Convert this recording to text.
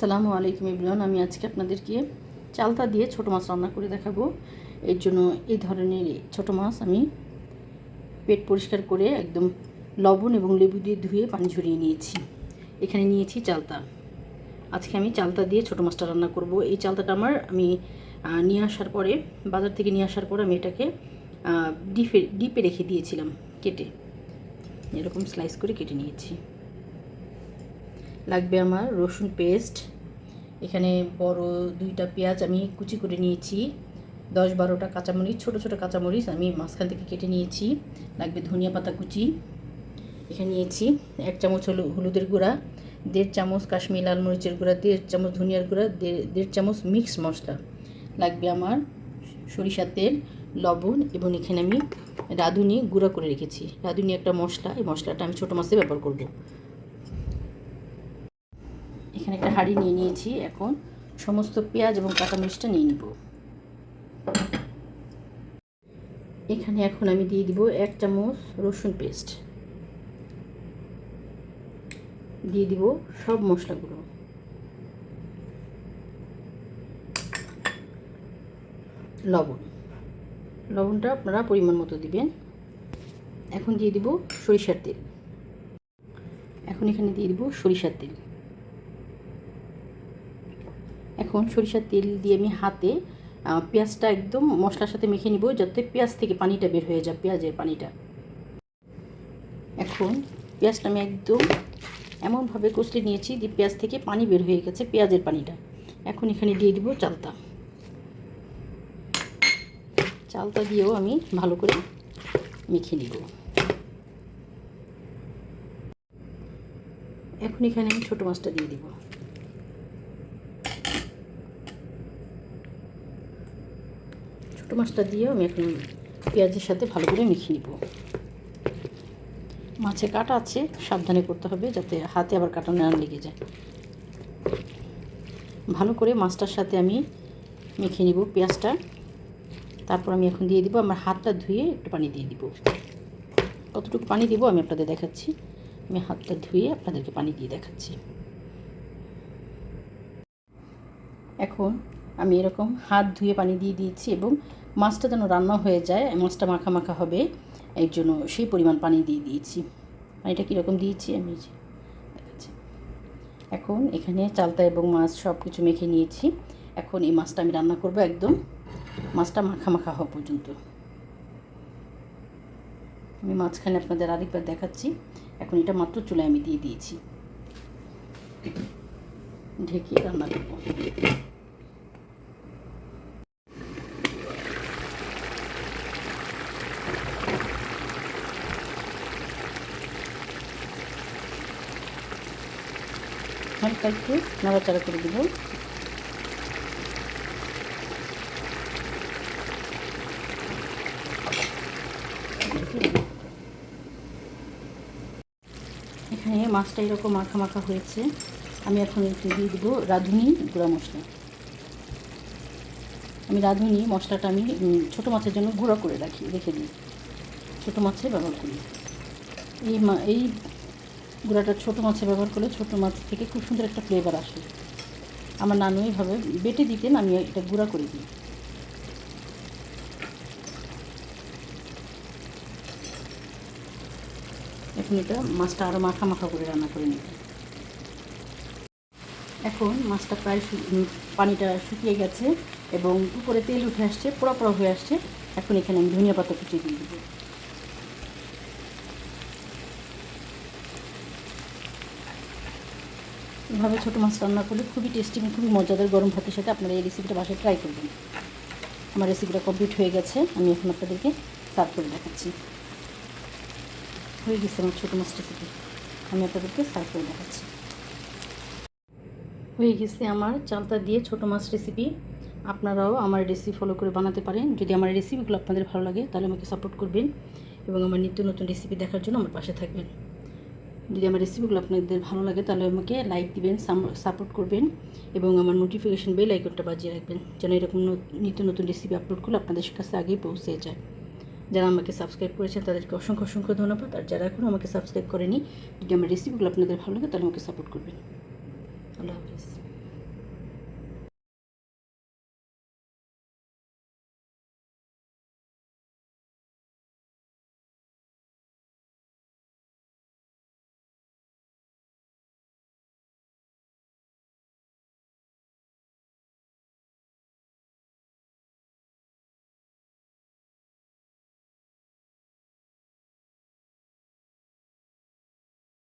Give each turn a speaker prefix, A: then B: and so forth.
A: আসসালামু আলাইকুম ইবরান আমি আজকে আপনাদেরকে চালতা দিয়ে ছোট মাছ রান্না করে দেখাবো। এর জন্য এই ধরনের ছোট মাছ আমি পেট পরিষ্কার করে একদম লবণ এবং লেবু দিয়ে ধুয়ে পানি ঝরিয়ে নিয়েছি। এখানে নিয়েছি চালতা। আজকে আমি চালতা দিয়ে ছোট মাছটা রান্না করব। এই চালতাটা আমার আমি নিয়ে আসার পরে, বাজার থেকে নিয়ে আসার পরে আমি এটাকে ডিপে ডিপে রেখে দিয়েছিলাম কেটে। এরকম স্লাইস করে কেটে নিয়েছি। লাগবে আমার রসুন পেস্ট। এখানে বড় দুইটা পেঁয়াজ আমি কুচি করে নিয়েছি। দশ বারোটা কাঁচামরিচ, ছোট ছোট কাঁচামরিচ আমি মাঝখান থেকে কেটে নিয়েছি। লাগবে ধনিয়া পাতা কুচি। এখানে নিয়েছি এক চামচ হলু হলুদের গুঁড়া, দেড় চামচ কাশ্মীর লাল মরিচের গুঁড়া, দেড় চামচ ধনিয়ার গুঁড়া, দেড় দেড় চামচ মিক্স মশলা। লাগবে আমার সরিষার তেল, লবণ এবং এখানে আমি রাঁধুনি গুঁড়া করে রেখেছি। রাঁধুনি একটা মশলা, এই মশলাটা আমি ছোটো মাছে ব্যবহার করব। এখানে একটা হাঁড়ি নিয়ে নিয়েছি। এখন সমস্ত পেঁয়াজ এবং কাঁচামরিচটা নিয়ে নিব। এখানে এখন আমি দিয়ে দিব এক চামচ রসুন পেস্ট। দিয়ে দিব সব মশলাগুলো। লবণ। লবণটা আপনারা পরিমাণ মতো দিবেন। এখন দিয়ে দিব সরিষার তেল। এখন এখানে দিয়ে দিব সরিষার তেল। এখন সরিষার তেল দিয়ে আমি হাতে পেঁয়াজটা একদম মশলার সাথে মেখে নিব যাতে পেঁয়াজ থেকে পানিটা বের হয়ে যায়, পেঁয়াজের পানিটা। এখন পেঁয়াজটা আমি একদম এমনভাবে কষলে নিয়েছি যে পেঁয়াজ থেকে পানি বের হয়ে গেছে, পেঁয়াজের পানিটা। এখন এখানে দিয়ে দিব চালতা। চালতা দিয়েও আমি ভালো করে মেখে নিব। এখন এখানে আমি ছোটো মাছটা দিয়ে দিব। ছোটো মাছটা দিয়ে আমি এখন পেঁয়াজের সাথে ভালো করে মেখে নিব। মাছে কাটা আছে সাবধানে করতে হবে যাতে হাতে আবার কাটা না লেগে যায়। ভালো করে মাছটার সাথে আমি মেখে নিব পেঁয়াজটা। তারপর আমি এখন দিয়ে দিব, আমার হাতটা ধুয়ে একটু পানি দিয়ে দিব। কতটুকু পানি দিব আমি আপনাদের দেখাচ্ছি। আমি হাতটা ধুয়ে আপনাদেরকে পানি দিয়ে দেখাচ্ছি। এখন আমি এরকম হাত ধুয়ে পানি দিয়ে দিয়েছি এবং মাছটা যেন রান্না হয়ে যায়, মাছটা মাখা মাখা হবে, এর জন্য সেই পরিমাণ পানি দিয়ে দিয়েছি। পানিটা কীরকম দিয়েছি আমি এখন এখানে চালতা এবং মাছ সব কিছু মেখে নিয়েছি। এখন এই মাছটা আমি রান্না করব একদম। মাছটা মাখা মাখা হওয়া পর্যন্ত। আমি মাঝখানে আপনাদের আরেকবার দেখাচ্ছি। এখন এটা মাত্র চুলায় আমি দিয়ে দিয়েছি। ঢেকে রান্না করব। হালকা একটু নাড়াচাড়া করে দেবো। এখানে মাছটা এরকম মাখা মাখা হয়েছে। আমি এখন একটু দিয়ে দেবো রাঁধুনি গুঁড়া মশলা। আমি রাঁধুনি মশলাটা আমি ছোটো মাছের জন্য গুঁড়া করে রাখি, রেখে দিই। ছোটো মাছে ব্যবহার করি। এই এই গুঁড়াটা ছোটো মাছে ব্যবহার করলে ছোটো মাছ থেকে খুব সুন্দর একটা ফ্লেভার আসে। আমার নানু এইভাবে বেটে দিতেন আমি এটা গুঁড়া করে দিই। এখন এটা মাছটা আরও মাখা মাখা করে রান্না করে নিতে এখন মাছটা প্রায় পানিটা শুকিয়ে গেছে এবং উপরে তেল উঠে আসছে পোড়া পোড়া হয়ে আসছে। এখন এখানে আমি ধনিয়া পাতা কুচি দিয়ে দেবো। এভাবে ছোটো মাছ রান্না করলে খুবই টেস্টি এবং খুবই মজাদার গরম ভাতের সাথে আপনারা এই রেসিপিটা বাসায় ট্রাই করবেন। আমার রেসিপিটা কমপ্লিট হয়ে গেছে, আমি এখন আপনাদেরকে সার্ভ করে দেখাচ্ছি। হয়ে গেছে আমার ছোটো মাছ রেসিপি আমি আপনাদেরকে সার্ভ করে দেখাচ্ছি। হয়ে গেছে আমার চালতা দিয়ে ছোটো মাছ রেসিপি আপনারাও আমার রেসিপি ফলো করে বানাতে পারেন। যদি আমার রেসিপিগুলো আপনাদের ভালো লাগে, তাহলে আমাকে সাপোর্ট করবেন এবং আমার নিত্য নতুন রেসিপি দেখার জন্য আমার পাশে থাকবেন। যদি আমার রেসিপিগুলো আপনাদের ভালো লাগে, তাহলে আমাকে লাইক দিবেন সাপোর্ট করবেন এবং আমার নোটিফিকেশন বেল আইকনটা বাজিয়ে রাখবেন যেন এরকম নিত্য নতুন রেসিপি আপলোড করলে আপনাদের কাছে আগেই পৌঁছে যায়। যারা আমাকে সাবস্ক্রাইব করেছেন, তাদেরকে অসংখ্য অসংখ্য ধন্যবাদ। আর যারা এখনও আমাকে সাবস্ক্রাইব করেনি, যদি আমার রেসিপিগুলো আপনাদের ভালো লাগে, তাহলে আমাকে সাপোর্ট করবেন। আল্লাহ হাফিজ।